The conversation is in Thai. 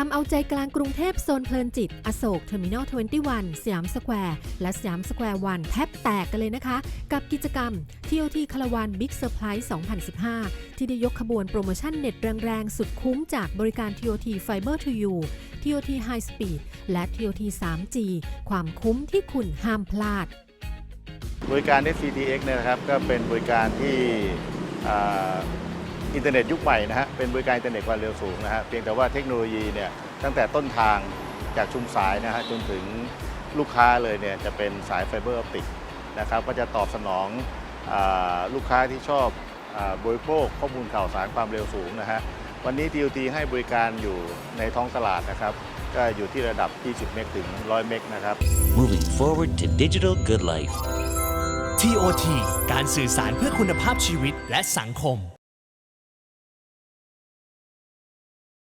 ทำเอาใจกลางกรุงเทพโซนเพลินจิต อโศกเทอร์มินอล21 สยามสแควร์ และสยามสแควร์วันแทบแตกกันเลยนะคะ กับกิจกรรม TOT คารวันบิ๊กเซอร์ไพรส์ 2015 ที่ได้ยกขบวนโปรโมชั่นเน็ตแรงๆ สุดคุ้มจากบริการ TOT Fiber to You TOT High Speed และ TOT 3G ความคุ้มที่คุณห้ามพลาด บริการ SCTX เนี่ยนะครับก็เป็นบริการที่ อ่าอินเทอร์เน็ตยุคใหม่นะฮะเป็นบริการอินเทอร์เน็ตความเร็วสูงนะฮะเพียงแต่ว่าเทคโนโลยีเนี่ยตั้งแต่ต้นทางจากชุมสายนะฮะจนถึงลูกค้าเลยเนี่ยจะเป็นสายไฟเบอร์ออปติกนะครับก็จะตอบสนองอาลูกค้าที่ชอบอาบริโภคข้อมูลข่าวสารความเร็วสูงนะฮะวันนี้ TOT ให้บริการอยู่ในท้องตลาดนะครับก็อยู่ที่ระดับ 20 เมกถึง 100 เมกนะครับ Moving forward to digital good life. TOT การสื่อสารเพื่อคุณภาพชีวิตและสังคม